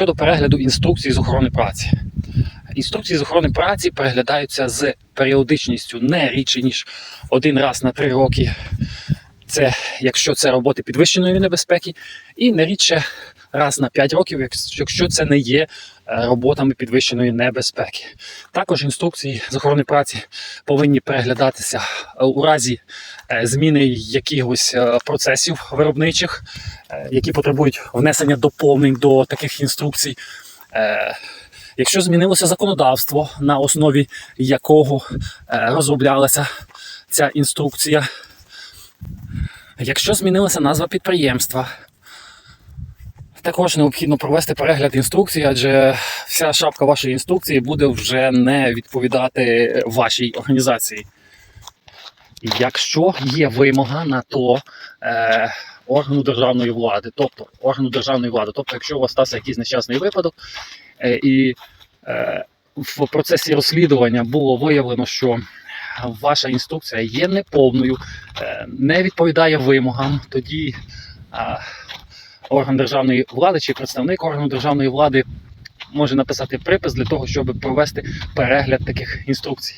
щодо перегляду інструкцій з охорони праці. Інструкції з охорони праці переглядаються з періодичністю не рідше, ніж один раз на три роки. Це якщо це роботи підвищеної небезпеки, і не рідше раз на 5 років, якщо це не є е, роботами підвищеної небезпеки. Також інструкції з охорони праці повинні переглядатися у разі е, зміни якихось е, процесів виробничих, які потребують внесення доповнень до таких інструкцій. Якщо змінилося законодавство, на основі якого розроблялася ця інструкція, якщо змінилася назва підприємства, також необхідно провести перегляд інструкції, адже вся шапка вашої інструкції буде вже не відповідати вашій організації. Якщо є вимога на то е, органу державної влади, тобто органу державної влади, тобто, якщо у вас стався якийсь нещасний випадок, е, і е, в процесі розслідування було виявлено, що ваша інструкція є неповною, е, не відповідає вимогам, тоді е, орган державної влади чи представник органу державної влади може написати припис для того, щоб провести перегляд таких інструкцій.